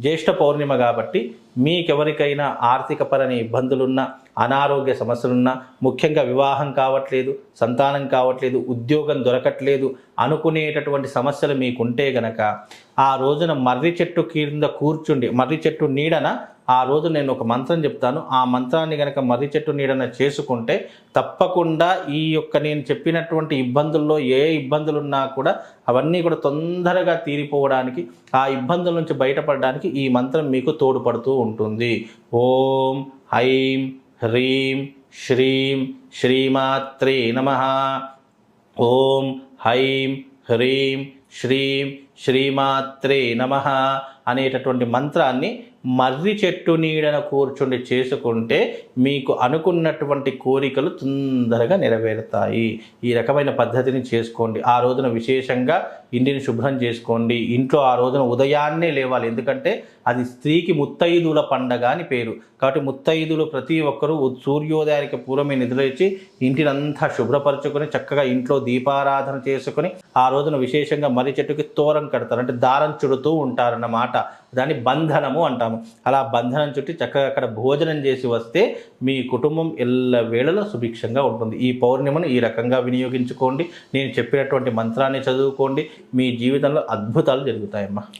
జ్యేష్ఠ పౌర్ణిమ కాబట్టి మీకెవరికైనా ఆర్థికపరని ఇబ్బందులున్నా అనారోగ్య సమస్యలున్నా ముఖ్యంగా వివాహం కావట్లేదు సంతానం కావట్లేదు ఉద్యోగం దొరకట్లేదు అనుకునేటటువంటి సమస్యలు మీకుంటే గనక ఆ రోజున మర్రి చెట్టు కింద కూర్చుండి మర్రి చెట్టు నీడన ఆ రోజు నేను ఒక మంత్రం చెప్తాను. ఆ మంత్రాన్ని కనుక మర్రి చెట్టు నీడన చేసుకుంటే తప్పకుండా ఈ యొక్క నేను చెప్పినటువంటి ఇబ్బందుల్లో ఏ ఇబ్బందులున్నా కూడా అవన్నీ కూడా తొందరగా తీరిపోవడానికి ఆ ఇబ్బందుల నుంచి బయటపడడానికి ఈ మంత్రం మీకు తోడ్పడుతూ ఉంటుంది. ఓం ఐం హ్రీం శ్రీం శ్రీమాత్రే నమ. ఓం హైం హ్రీం శ్రీం శ్రీమాత్రే నమ అనేటటువంటి మంత్రాన్ని మర్రి చెట్టు నీడన కూర్చుండి చేసుకుంటే మీకు అనుకున్నటువంటి కోరికలు తొందరగా నెరవేరుతాయి. ఈ రకమైన పద్ధతిని చేసుకోండి. ఆ రోజున విశేషంగా ఇంటిని శుభ్రం చేసుకోండి. ఇంట్లో ఆ రోజున ఉదయాన్నే లేవాలి. ఎందుకంటే అది స్త్రీకి ముత్తైదుల పండగ అని పేరు. కాబట్టి ముత్తైదులు ప్రతి ఒక్కరూ సూర్యోదయానికి పూర్వమే నిద్రలేచి ఇంటిని అంతా శుభ్రపరచుకొని చక్కగా ఇంట్లో దీపారాధన చేసుకొని ఆ రోజున విశేషంగా మర్రి చెట్టుకి తోరం కడతారు. అంటే దారం చుడుతూ ఉంటారన్నమాట. దాన్ని బంధనము అంటాము. అలా బంధనం చుట్టి చక్కగా అక్కడ భోజనం చేసి వస్తే మీ కుటుంబం ఎల్ల వేళలో సుభిక్షంగా ఉంటుంది. ఈ పౌర్ణిమను ఈ రకంగా వినియోగించుకోండి. నేను చెప్పినటువంటి మంత్రాన్ని చదువుకోండి. మీ జీవితంలో అద్భుతాలు జరుగుతాయమ్మా.